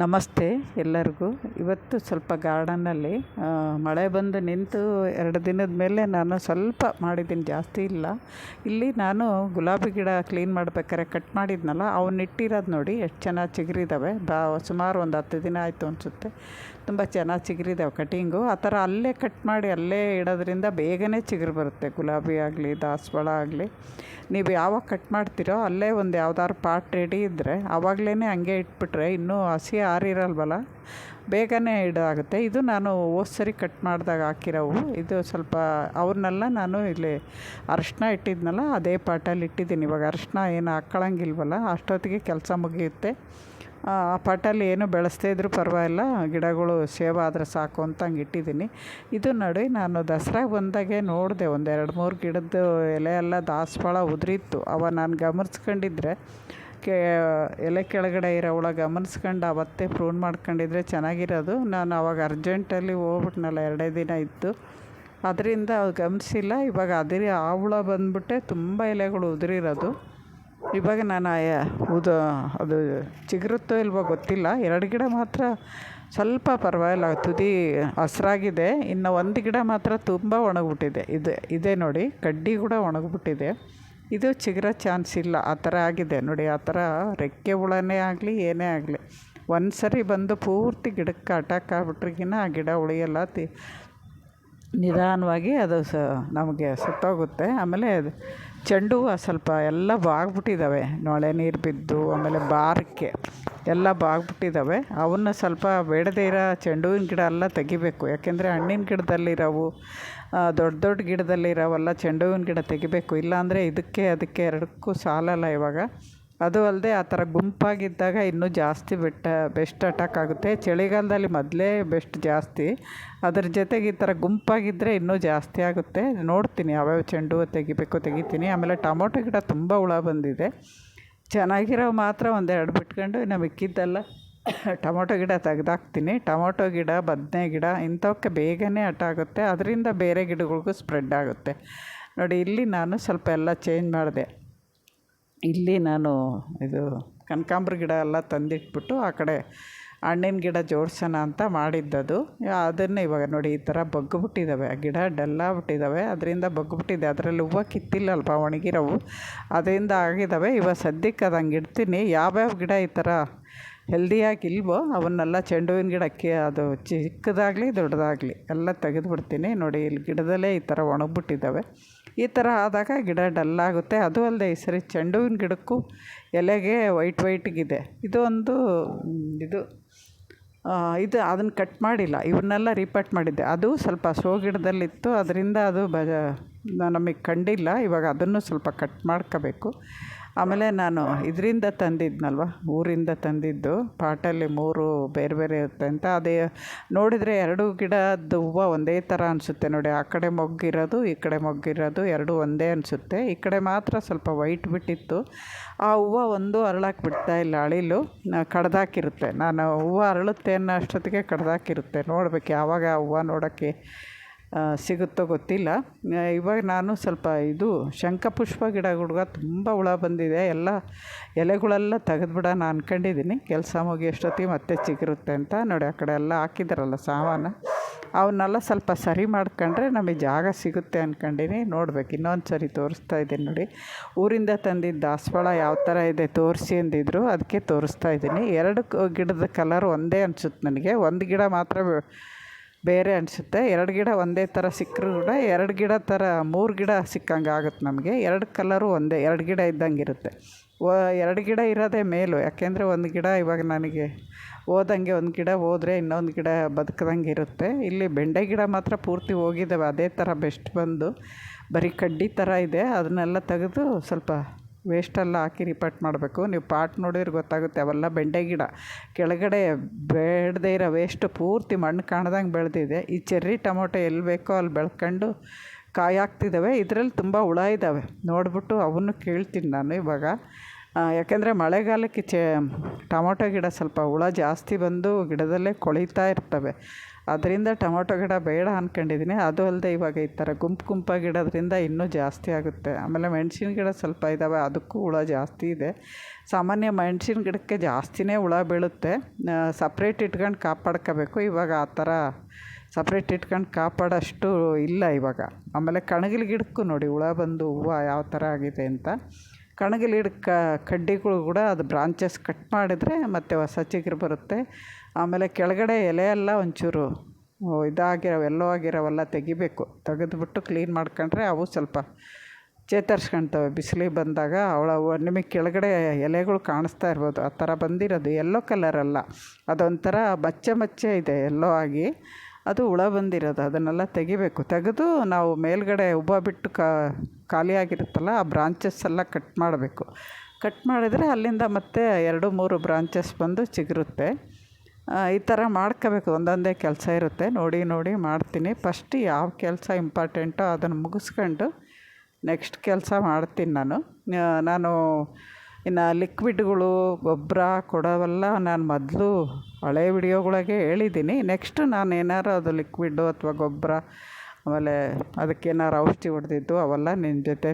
ನಮಸ್ತೆ ಎಲ್ಲರಿಗೂ. ಇವತ್ತು ಸ್ವಲ್ಪ ಗಾರ್ಡನ್ನಲ್ಲಿ ಮಳೆ ಬಂದು ನಿಂತು ಎರಡು ದಿನದ ಮೇಲೆ ನಾನು ಸ್ವಲ್ಪ ಮಾಡಿದ್ದೀನಿ, ಜಾಸ್ತಿ ಇಲ್ಲ. ಇಲ್ಲಿ ನಾನು ಗುಲಾಬಿ ಗಿಡ ಕ್ಲೀನ್ ಮಾಡ್ಬೇಕಾರೆ ಕಟ್ ಮಾಡಿದ್ನಲ್ಲ ಅವನ್ನ ಇಟ್ಟಿರೋದು ನೋಡಿ ಎಷ್ಟು ಚೆನ್ನಾಗಿ ಚಿಗುರಿದ್ದಾವೆ ಬಾ, ಸುಮಾರು ಒಂದು ಹತ್ತು ದಿನ ಆಯಿತು ಅನಿಸುತ್ತೆ. ತುಂಬ ಚೆನ್ನಾಗಿ ಚಿಗುರಿದ್ದಾವೆ ಕಟಿಂಗು. ಆ ಥರ ಅಲ್ಲೇ ಕಟ್ ಮಾಡಿ ಅಲ್ಲೇ ಇಡೋದ್ರಿಂದ ಬೇಗನೆ ಚಿಗುರು ಬರುತ್ತೆ, ಗುಲಾಬಿ ಆಗಲಿ, ದಾಸವಾಳ ಆಗಲಿ. ನೀವು ಯಾವಾಗ ಕಟ್ ಮಾಡ್ತೀರೋ ಅಲ್ಲೇ ಒಂದು ಯಾವ್ದಾದ್ರು ಪಾಟ್ ರೆಡಿ ಇದ್ದರೆ ಆವಾಗಲೇ ಹಂಗೆ ಇಟ್ಬಿಟ್ರೆ ಇನ್ನೂ ಹಸಿ ಆರಿರಲ್ವಲ್ಲ ಬೇಗನೆ ಇದಾಗುತ್ತೆ. ಇದು ನಾನು ಹೋದ ಕಟ್ ಮಾಡಿದಾಗ ಹಾಕಿರೋವು. ಇದು ಸ್ವಲ್ಪ ಅವ್ರನ್ನೆಲ್ಲ ನಾನು ಇಲ್ಲಿ ಅರಶಿನ ಇಟ್ಟಿದ್ನಲ್ಲ, ಅದೇ ಪಾಟಲ್ಲಿ ಇಟ್ಟಿದ್ದೀನಿ. ಇವಾಗ ಅರಶಿನ ಏನು ಹಾಕ್ಕೊಳಂಗಿಲ್ವಲ್ಲ, ಅಷ್ಟೊತ್ತಿಗೆ ಕೆಲಸ ಮುಗಿಯುತ್ತೆ. ಆ ಪಾಟಲ್ಲಿ ಏನು ಬೆಳೆಸ್ತಾ ಇದ್ರೂ ಪರವಾಗಿಲ್ಲ. ಗಿಡಗಳು ಸೇವ್ ಆದರೆ ಸಾಕು ಅಂತ ಹಂಗೆ ಇಟ್ಟಿದ್ದೀನಿ. ಇದು ನೋಡಿ, ನಾನು ದಸರಾಗೆ ಬಂದಾಗೆ ನೋಡಿದೆ ಒಂದು ಎರಡು ಮೂರು ಗಿಡದ್ದು ಎಲೆ ಎಲ್ಲ ದಾಸವಾಳ ಉದುರಿತ್ತು. ಅವ ನಾನು ಗಮನಿಸ್ಕೊಂಡಿದ್ರೆ ಕೆ ಎಲೆ ಕೆಳಗಡೆ ಇರೋವಳ ಗಮನಿಸ್ಕೊಂಡು ಅವತ್ತೇ ಪ್ರೂನ್ ಮಾಡ್ಕೊಂಡಿದ್ರೆ ಚೆನ್ನಾಗಿರೋದು. ನಾನು ಅವಾಗ ಅರ್ಜೆಂಟಲ್ಲಿ ಹೋಗ್ಬಿಟ್ನಲ್ಲ, ಎರಡೇ ದಿನ ಇತ್ತು ಅದರಿಂದ ಗಮನಿಸಿಲ್ಲ. ಇವಾಗ ಅದೇ ಆ ಹುಳ ಬಂದ್ಬಿಟ್ಟೆ ತುಂಬ ಎಲೆಗಳು ಉದುರಿರೋದು. ಇವಾಗ ನಾನು ಉದ, ಅದು ಚಿಗುರುತ್ತೋ ಇಲ್ವೋ ಗೊತ್ತಿಲ್ಲ. ಎರಡು ಗಿಡ ಮಾತ್ರ ಸ್ವಲ್ಪ ಪರವಾಗಿಲ್ಲ. ತುದಿ ಹಸ್ರಾಗಿದೆ. ಇನ್ನು ಒಂದು ಗಿಡ ಮಾತ್ರ ತುಂಬ ಒಣಗಿಬಿಟ್ಟಿದೆ. ಇದೆ ಇದೆ ನೋಡಿ, ಕಡ್ಡಿ ಕೂಡ ಒಣಗಿಬಿಟ್ಟಿದೆ. ಇದು ಚಿಗುರೋ ಚಾನ್ಸ್ ಇಲ್ಲ. ಆ ಥರ ಆಗಿದೆ. ನೋಡಿ, ಆ ಥರ ರೆಕ್ಕೆ ಹುಳನೇ ಆಗಲಿ, ಏನೇ ಆಗಲಿ. ಒಂದು ಸರಿ ಬಂದು ಪೂರ್ತಿ ಗಿಡಕ್ಕೆ ಅಟ್ಯಾಕ್ ಆಗ್ಬಿಟ್ರಿಗಿನ ಆ ಗಿಡ ಉಳಿಯಲ್ಲ. ತಿ ನಿಧಾನವಾಗಿ ಅದು ಸ ನಮಗೆ ಸುತ್ತೋಗುತ್ತೆ. ಆಮೇಲೆ ಚೆಂಡು ಹೂವು ಸ್ವಲ್ಪ ಎಲ್ಲ ಬಾಗ್ಬಿಟ್ಟಿದ್ದಾವೆ ನೊಳೆ ನೀರು ಬಿದ್ದು, ಆಮೇಲೆ ಬಾರಕ್ಕೆ ಎಲ್ಲ ಬಾಗ್ಬಿಟ್ಟಿದ್ದಾವೆ ಅವನ್ನ ಸ್ವಲ್ಪ ಬೇಡದೇ ಇರೋ ಚೆಂಡು ಹೂವಿನ ಗಿಡ ಎಲ್ಲ ತೆಗಿಬೇಕು. ಯಾಕೆಂದರೆ ಹಣ್ಣಿನ ಗಿಡದಲ್ಲಿರೋವು ದೊಡ್ಡ ದೊಡ್ಡ ಗಿಡದಲ್ಲಿರೋವೆಲ್ಲ ಚೆಂಡು ಹೂವಿನ ಗಿಡ ತೆಗಿಬೇಕು. ಇಲ್ಲಾಂದರೆ ಇದಕ್ಕೆ ಅದಕ್ಕೆ ಎರಡಕ್ಕೂ ಸಾಲಲ್ಲ ಇವಾಗ. ಅದು ಅಲ್ಲದೆ ಆ ಥರ ಗುಂಪಾಗಿದ್ದಾಗ ಇನ್ನೂ ಜಾಸ್ತಿ ಬೆಟ್ಟ, ಬೆಸ್ಟ್ ಅಟ್ಯಾಕ್ ಆಗುತ್ತೆ. ಚಳಿಗಾಲದಲ್ಲಿ ಮೊದಲೇ ಬೆಸ್ಟ್ ಜಾಸ್ತಿ. ಅದ್ರ ಜೊತೆಗೆ ಈ ಥರ ಗುಂಪಾಗಿದ್ದರೆ ಇನ್ನೂ ಜಾಸ್ತಿ ಆಗುತ್ತೆ. ನೋಡ್ತೀನಿ ಯಾವ್ಯಾವ ಚೆಂಡು ಹೂವು ತೆಗಿಬೇಕು, ತೆಗಿತೀನಿ. ಆಮೇಲೆ ಟೊಮೊಟೊ ಗಿಡ ತುಂಬ ಹುಳ ಬಂದಿದೆ. ಚೆನ್ನಾಗಿರೋ ಮಾತ್ರ ಒಂದೆರಡು ಬಿಟ್ಕೊಂಡು ಇನ್ನು ಮಿಕ್ಕಿದ್ದೆಲ್ಲ. ಟೊಮೊಟೊ ಗಿಡ ತೆಗ್ದಾಕ್ತೀನಿ. ಟೊಮೊಟೊ ಗಿಡ, ಬದನೆ ಗಿಡ ಇಂಥವಕ್ಕೆ ಬೇಗನೆ ಅಟ್ಟಾಗುತ್ತೆ ಅದರಿಂದ ಬೇರೆ ಗಿಡಗಳಿಗೂ ಸ್ಪ್ರೆಡ್ ಆಗುತ್ತೆ. ನೋಡಿ, ಇಲ್ಲಿ ನಾನು ಸ್ವಲ್ಪ ಎಲ್ಲ ಚೇಂಜ್ ಮಾಡಿದೆ. ಇಲ್ಲಿ ನಾನು ಇದು ಕನಕಾಂಬ್ರ ಗಿಡ ಎಲ್ಲ ತಂದಿಟ್ಬಿಟ್ಟು ಆ ಕಡೆ ಹಣ್ಣಿನ ಗಿಡ ಜೋಡಿಸೋಣ ಅಂತ ಮಾಡಿದ್ದದು. ಅದನ್ನು ಇವಾಗ ನೋಡಿ, ಈ ಥರ ಬಗ್ಗಿಬಿಟ್ಟಿದ್ದಾವೆ. ಆ ಗಿಡ ಡಲ್ಲಾಗ್ಬಿಟ್ಟಿದ್ದಾವೆ ಅದರಿಂದ ಬಗ್ಗಿಬಿಟ್ಟಿದೆ. ಅದರಲ್ಲಿ ಹೂವು ಕಿತ್ತಿಲ್ಲಲ್ಪ ಒಣಗಿರೋವು. ಅದರಿಂದ ಆಗಿದ್ದಾವೆ. ಇವಾಗ ಸದ್ಯಕ್ಕೆ ಅದಂಗೆ ಇಡ್ತೀನಿ. ಯಾವ್ಯಾವ ಗಿಡ ಈ ಥರ ಹೆಲ್ದಿಯಾಗಿ ಇಲ್ವೋ ಅವನ್ನೆಲ್ಲ ಚೆಂಡು ಹೂವಿನ ಗಿಡಕ್ಕೆ ಅದು ಚಿಕ್ಕದಾಗಲಿ ದೊಡ್ಡದಾಗಲಿ ಎಲ್ಲ ತೆಗೆದುಬಿಡ್ತೀನಿ. ನೋಡಿ, ಇಲ್ಲಿ ಗಿಡದಲ್ಲೇ ಈ ಥರ ಒಣಗಿಬಿಟ್ಟಿದ್ದಾವೆ. ಈ ಥರ ಆದಾಗ ಗಿಡ ಡಲ್ಲಾಗುತ್ತೆ ಅದು ಅಲ್ಲದೆ ಈ ಸರಿ ಚೆಂಡು ಹೂವಿನ ಗಿಡಕ್ಕೂ ಎಲೆಗೆ ವೈಟ್ ವೈಟಿಗಿದೆ. ಇದು ಒಂದು, ಇದು ಇದು ಅದನ್ನು ಕಟ್ ಮಾಡಿಲ್ಲ. ಇವನ್ನೆಲ್ಲ ರೀಪಟ್ ಮಾಡಿದ್ದೆ. ಅದು ಸ್ವಲ್ಪ ಸೋ ಗಿಡದಲ್ಲಿತ್ತು. ಅದರಿಂದ ಅದು ಬ ನಮಗೆ ಕಂಡಿಲ್ಲ. ಇವಾಗ ಅದನ್ನು ಸ್ವಲ್ಪ ಕಟ್ ಮಾಡ್ಕೋಬೇಕು. ಆಮೇಲೆ ನಾನು ಇದರಿಂದ ತಂದಿದ್ನಲ್ವ? ಊರಿಂದ ತಂದಿದ್ದು. ಪಾಟಲ್ಲಿ ಮೂರು ಬೇರೆ ಬೇರೆ ಇರುತ್ತೆ ಅಂತ. ಅದೇ ನೋಡಿದರೆ ಎರಡು ಗಿಡದ ಹೂವು ಒಂದೇ ಥರ ಅನಿಸುತ್ತೆ ನೋಡಿ. ಆ ಕಡೆ ಮೊಗ್ಗಿರೋದು, ಈ ಕಡೆ ಮೊಗ್ಗಿರೋದು, ಎರಡೂ ಒಂದೇ ಅನಿಸುತ್ತೆ. ಈ ಕಡೆ ಮಾತ್ರ ಸ್ವಲ್ಪ ವೈಟ್ ಬಿಟ್ಟಿತ್ತು. ಆ ಹೂವು ಒಂದು ಅರಳಕ್ಕೆ ಬಿಡ್ತಾ ಇಲ್ಲ ಅಳಿಲು. ಕಡ್ದಾಕಿರುತ್ತೆ. ನಾನು ಹೂವು ಅರಳುತ್ತೆ ಅನ್ನೋ ಅಷ್ಟೊತ್ತಿಗೆ ಕಡ್ದಾಕಿರುತ್ತೆ. ನೋಡ್ಬೇಕು ಯಾವಾಗ ಆ ಹೂವು ನೋಡೋಕ್ಕೆ. ಸಿಗುತ್ತೋ ಗೊತ್ತಿಲ್ಲ. ಇವಾಗ ನಾನು ಸ್ವಲ್ಪ ಇದು ಶಂಖಪುಷ್ಪ ಗಿಡಗಳ್ಗೆ ತುಂಬ ಹುಳ ಬಂದಿದೆ. ಎಲ್ಲ ಎಲೆಗಳೆಲ್ಲ ತೆಗೆದ್ಬಿಡೋಣ ಅಂದ್ಕೊಂಡಿದ್ದೀನಿ ಕೆಲಸ ಮುಗಿ ಅಷ್ಟೊತ್ತಿಗೆ ಮತ್ತೆ ಚಿಗುರುತ್ತೆ ಅಂತ ನೋಡಿ, ಆ ಕಡೆ ಎಲ್ಲ ಹಾಕಿದ್ದಾರಲ್ಲ ಸಾಮಾನು. ಅವನ್ನೆಲ್ಲ ಸ್ವಲ್ಪ ಸರಿ ಮಾಡ್ಕೊಂಡ್ರೆ ನಮಗೆ ಜಾಗ ಸಿಗುತ್ತೆ ಅಂದ್ಕೊಂಡೀನಿ ನೋಡ್ಬೇಕು, ಇನ್ನೊಂದು ಸರಿ ತೋರಿಸ್ತಾ ಇದ್ದೀನಿ ನೋಡಿ. ಊರಿಂದ ತಂದಿದ್ದ ದಾಸವಾಳ ಯಾವ ಥರ ಇದೆ ತೋರಿಸಿ ಅಂದಿದ್ರು, ಅದಕ್ಕೆ ತೋರಿಸ್ತಾ ಇದ್ದೀನಿ. ಎರಡು ಗಿಡದ ಕಲರ್ ಒಂದೇ ಅನ್ಸುತ್ತೆ ನನಗೆ. ಒಂದು ಗಿಡ ಮಾತ್ರ ಬೇರೆ ಅನಿಸುತ್ತೆ. ಎರಡು ಗಿಡ ಒಂದೇ ಥರ ಸಿಕ್ಕರೂ ಕೂಡ ಎರಡು ಗಿಡ ಥರ ಮೂರು ಗಿಡ ಸಿಕ್ಕಂಗೆ ಆಗುತ್ತೆ ನಮಗೆ. ಎರಡು ಕಲರು ಒಂದೇ, ಎರಡು ಗಿಡ ಇದ್ದಂಗೆ ಇರುತ್ತೆ. ವ, ಎರಡು ಗಿಡ ಇರೋದೇ ಮೇಲು. ಯಾಕೆಂದರೆ ಒಂದು ಗಿಡ ಇವಾಗ ನನಗೆ ಹೋದಂಗೆ ಒಂದು ಗಿಡ ಹೋದರೆ ಇನ್ನೊಂದು ಗಿಡ ಬದುಕ್ದಂಗೆ ಇರುತ್ತೆ. ಇಲ್ಲಿ ಬೆಂಡೆ ಗಿಡ ಮಾತ್ರ ಪೂರ್ತಿ ಹೋಗಿದ್ದಾವೆ. ಅದೇ ಥರ ಬೆಸ್ಟ್ ಬಂದು ಬರೀ ಕಡ್ಡಿ ಥರ ಇದೆ. ಅದನ್ನೆಲ್ಲ ತೆಗೆದು ಸ್ವಲ್ಪ ವೇಸ್ಟೆಲ್ಲ ಹಾಕಿ ರಿಪೋರ್ಟ್ ಮಾಡಬೇಕು. ನೀವು ಪಾಟ್ ನೋಡಿದ್ರೆ ಗೊತ್ತಾಗುತ್ತೆ, ಅವೆಲ್ಲ ಬೆಂಡೆ ಗಿಡ. ಕೆಳಗಡೆ ಬೇಡದೇ ಇರೋ ವೇಸ್ಟ್ ಪೂರ್ತಿ ಮಣ್ಣು ಕಾಣ್ದಂಗೆ ಬೆಳೆದಿದೆ. ಈ ಚೆರ್ರಿ ಟೊಮೊಟೊ ಎಲ್ಲಿ ಬೇಕೋ ಅಲ್ಲಿ ಬೆಳ್ಕೊಂಡು ಕಾಯಿ ಹಾಕ್ತಿದ್ದಾವೆ ಇದರಲ್ಲಿ ತುಂಬ ಹುಳ ಇದ್ದಾವೆ. ನೋಡಿಬಿಟ್ಟು ಅವನ್ನು ಕೇಳ್ತೀನಿ ನಾನು ಇವಾಗ. ಯಾಕೆಂದರೆ ಮಳೆಗಾಲಕ್ಕೆ ಚೆ, ಟೊಮೊಟೊ ಗಿಡ ಸ್ವಲ್ಪ ಹುಳ ಜಾಸ್ತಿ ಬಂದು ಗಿಡದಲ್ಲೇ ಕೊಳಿತಾ ಇರ್ತವೆ. ಅದರಿಂದ ಟೊಮೊಟೊ ಗಿಡ ಬೇಡ ಅಂದ್ಕೊಂಡಿದ್ದೀನಿ ಅದು ಅಲ್ಲದೆ ಇವಾಗ ಈ ಥರ ಗುಂಪು ಗುಂಪಾಗಿ ಇಡೋದ್ರಿಂದ ಇನ್ನೂ ಜಾಸ್ತಿ ಆಗುತ್ತೆ. ಆಮೇಲೆ ಮೆಣಸಿನ ಗಿಡ ಸ್ವಲ್ಪ ಇದ್ದಾವೆ ಅದಕ್ಕೂ ಹುಳ ಜಾಸ್ತಿ ಇದೆ. ಸಾಮಾನ್ಯ ಮೆಣ್ಸಿನ ಗಿಡಕ್ಕೆ ಜಾಸ್ತಿನೇ ಹುಳ ಬೀಳುತ್ತೆ. ಸಪ್ರೇಟ್ ಇಟ್ಕೊಂಡು ಕಾಪಾಡ್ಕೋಬೇಕು. ಇವಾಗ ಆ ಥರ ಸಪ್ರೇಟ್ ಇಟ್ಕೊಂಡು ಕಾಪಾಡೋಷ್ಟು ಇಲ್ಲ ಇವಾಗ. ಆಮೇಲೆ ಕಣಗಿಲ್ ಗಿಡಕ್ಕೂ ನೋಡಿ, ಹುಳ ಬಂದು ಹೂವು ಯಾವ ಥರ ಆಗಿದೆ ಅಂತ. ಕಣಗಿಲ ಕಡ್ಡಿಗಳು ಕೂಡ ಅದು ಬ್ರಾಂಚಸ್ ಕಟ್ ಮಾಡಿದರೆ ಮತ್ತೆ ಹೊಸ ಚಿಗುರು ಬರುತ್ತೆ. ಆಮೇಲೆ ಕೆಳಗಡೆ ಎಲೆ ಎಲ್ಲ ಒಂಚೂರು ಇದಾಗಿರೋ ಎಲ್ಲೋ ಆಗಿರೋವೆಲ್ಲ ತೆಗಿಬೇಕು. ತೆಗೆದುಬಿಟ್ಟು ಕ್ಲೀನ್ ಮಾಡ್ಕೊಂಡ್ರೆ ಅವು ಸ್ವಲ್ಪ ಚೇತರಿಸ್ಕೊಳ್ತವೆ ಬಿಸಿಲಿಗೆ ಬಂದಾಗ ಅವಳ, ನಿಮಗೆ ಕೆಳಗಡೆ ಎಲೆಗಳು ಕಾಣಿಸ್ತಾ ಇರ್ಬೋದು. ಆ ಥರ ಬಂದಿರೋದು ಎಲ್ಲೋ ಕಲರ್ ಅಲ್ಲ. ಅದೊಂಥರ ಮಚ್ಚೆ ಮಚ್ಚೆ ಇದೆ ಎಲ್ಲೋ ಆಗಿ. ಅದು ಹುಳ ಬಂದಿರೋದು, ಅದನ್ನೆಲ್ಲ ತೆಗಿಬೇಕು. ತೆಗೆದು ನಾವು ಮೇಲ್ಗಡೆ ಉಬ್ಬ ಬಿಟ್ಟು ಖಾಲಿಯಾಗಿರುತ್ತಲ್ಲ, ಆ ಬ್ರಾಂಚಸ್ ಎಲ್ಲ ಕಟ್ ಮಾಡಬೇಕು. ಕಟ್ ಮಾಡಿದರೆ ಅಲ್ಲಿಂದ ಮತ್ತೆ ಎರಡು, ಮೂರು ಬ್ರಾಂಚಸ್ ಬಂದು ಚಿಗುರುತ್ತೆ. ಈ ಥರ ಮಾಡ್ಕೋಬೇಕು. ಒಂದೊಂದೇ ಕೆಲಸ ಇರುತ್ತೆ. ನೋಡಿ ನೋಡಿ ಮಾಡ್ತೀನಿ. ಫಸ್ಟ್ ಯಾವ ಕೆಲಸ ಇಂಪಾರ್ಟೆಂಟೋ ಅದನ್ನು ಮುಗಿಸ್ಕೊಂಡು ನೆಕ್ಸ್ಟ್ ಕೆಲಸ ಮಾಡ್ತೀನಿ ನಾನು. ನಾನು ಇನ್ನು ಲಿಕ್ವಿಡ್ಗಳು ಗೊಬ್ಬರ ಕೊಡೋವೆಲ್ಲ ನಾನು ಮೊದಲು ಹಳೆ ವಿಡಿಯೋಗಳಿಗೆ ಹೇಳಿದ್ದೀನಿ ನೆಕ್ಸ್ಟ್ ನಾನು ಏನಾರು ಅದು ಲಿಕ್ವಿಡ್ಡು ಅಥವಾ ಗೊಬ್ಬರ, ಆಮೇಲೆ ಅದಕ್ಕೇನಾರು ಔಷಧಿ ಹೊಡೆದಿದ್ದು ಅವೆಲ್ಲ ನಿನ್ನ ಜೊತೆ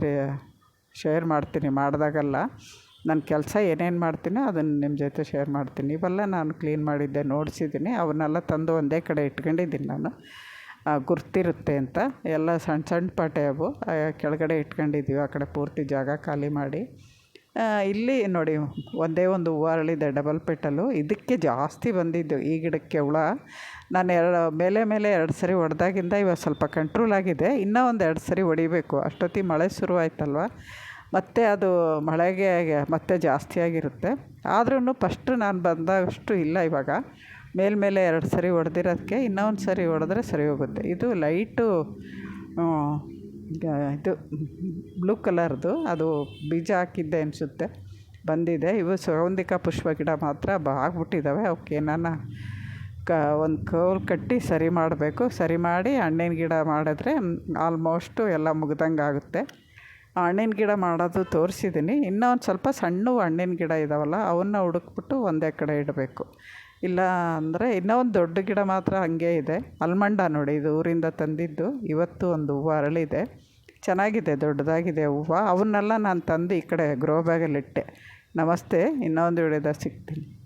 ಶೇರ್ ಮಾಡ್ತೀನಿ. ಮಾಡಿದಾಗೆಲ್ಲ ನನ್ನ ಕೆಲಸ ಏನೇನು ಮಾಡ್ತೀನೋ ಅದನ್ನು ನಿಮ್ಮ ಜೊತೆ ಶೇರ್ ಮಾಡ್ತೀನಿ. ಇವೆಲ್ಲ ನಾನು ಕ್ಲೀನ್ ಮಾಡಿದ್ದೆ ನೋಡಿಸಿದ್ದೀನಿ ಅವನ್ನೆಲ್ಲ ತಂದು ಒಂದೇ ಕಡೆ ಇಟ್ಕೊಂಡಿದ್ದೀನಿ ನಾನು. ಗುರ್ತಿರುತ್ತೆ ಅಂತ. ಎಲ್ಲ ಸಣ್ಣ ಸಣ್ಣ ಪಾಟೆ ಅವು. ಕೆಳಗಡೆ ಇಟ್ಕೊಂಡಿದ್ದೀವಿ ಆ ಕಡೆ ಪೂರ್ತಿ ಜಾಗ ಖಾಲಿ ಮಾಡಿ. ಇಲ್ಲಿ ನೋಡಿ, ಒಂದೇ ಒಂದು ಹೂವು ಅರಳಿದೆ ಡಬಲ್ ಪೆಟಲು ಇದಕ್ಕೆ ಜಾಸ್ತಿ ಬಂದಿದ್ದು ಈ ಗಿಡಕ್ಕೆ ಹುಳ. ನಾನು ಎರಡು, ಮೇಲೆ ಮೇಲೆ ಎರಡು ಸರಿ ಹೊಡೆದಾಗಿಂದ ಇವಾಗ ಸ್ವಲ್ಪ ಕಂಟ್ರೋಲ್ ಆಗಿದೆ. ಇನ್ನೂ ಒಂದು ಎರಡು ಸರಿ ಹೊಡಿಬೇಕು ಅಷ್ಟೊತ್ತಿಗೆ ಮಳೆ ಶುರುವಾಯ್ತಲ್ವ ಮತ್ತು ಅದು ಮಳೆಗೆ ಮತ್ತೆ ಜಾಸ್ತಿ ಆಗಿರುತ್ತೆ. ಆದ್ರೂ ಫಸ್ಟ್ ನಾನು ಬಂದಷ್ಟು ಇಲ್ಲ ಇವಾಗ. ಮೇಲ್ಮೇಲೆ ಎರಡು ಸರಿ ಹೊಡೆದಿರೋದಕ್ಕೆ ಇನ್ನೂ ಒಂದು ಸರಿ ಹೊಡೆದ್ರೆ ಸರಿ ಹೋಗುತ್ತೆ. ಇದು ಲೈಟು ಇದು ಬ್ಲೂ ಕಲರ್ದು, ಅದು ಬೀಜ ಹಾಕಿದ್ದೆ ಅನಿಸುತ್ತೆ. ಬಂದಿದೆ. ಇವು ಸೌಂದಿಕ ಪುಷ್ಪ ಗಿಡ ಮಾತ್ರ ಆಗ್ಬಿಟ್ಟಿದ್ದಾವೆ ಅವಕ್ಕೆ ಏನಾನ ಕ ಒಂದು ಕೋಲ್ ಕಟ್ಟಿ ಸರಿ ಮಾಡಬೇಕು. ಸರಿ ಮಾಡಿ ಹಣ್ಣಿನ ಗಿಡ ಮಾಡಿದ್ರೆ ಆಲ್ಮೋಸ್ಟು ಎಲ್ಲ ಮುಗ್ದಂಗೆ ಆಗುತ್ತೆ. ಹಣ್ಣಿನ ಗಿಡ ಮಾಡೋದು ತೋರಿಸಿದ್ದೀನಿ ಇನ್ನೂ ಒಂದು ಸ್ವಲ್ಪ ಸಣ್ಣ ಹಣ್ಣಿನ ಗಿಡ ಇದ್ದಾವಲ್ಲ ಅವನ್ನ ಹುಡುಕ್ಬಿಟ್ಟು ಒಂದೇ ಕಡೆ ಇಡಬೇಕು. ಇಲ್ಲ ಅಂದರೆ ಇನ್ನೂ ಒಂದು ದೊಡ್ಡ ಗಿಡ ಮಾತ್ರ ಹಾಗೆ ಇದೆ. ಅಲ್ಮಂಡ ನೋಡಿ, ಇದು ಊರಿಂದ ತಂದಿದ್ದು. ಇವತ್ತು ಒಂದು ಹೂವು ಅರಳಿದೆ. ಚೆನ್ನಾಗಿದೆ, ದೊಡ್ಡದಾಗಿದೆ ಹೂವು. ಅವನ್ನೆಲ್ಲ ನಾನು ತಂದು ಈ ಕಡೆ ಗ್ರೋ ಬ್ಯಾಗಲ್ಲಿಟ್ಟೆ ನಮಸ್ತೆ, ಇನ್ನೊಂದು ವಿಡಿಯೋದಾಗ ಸಿಗ್ತೀನಿ.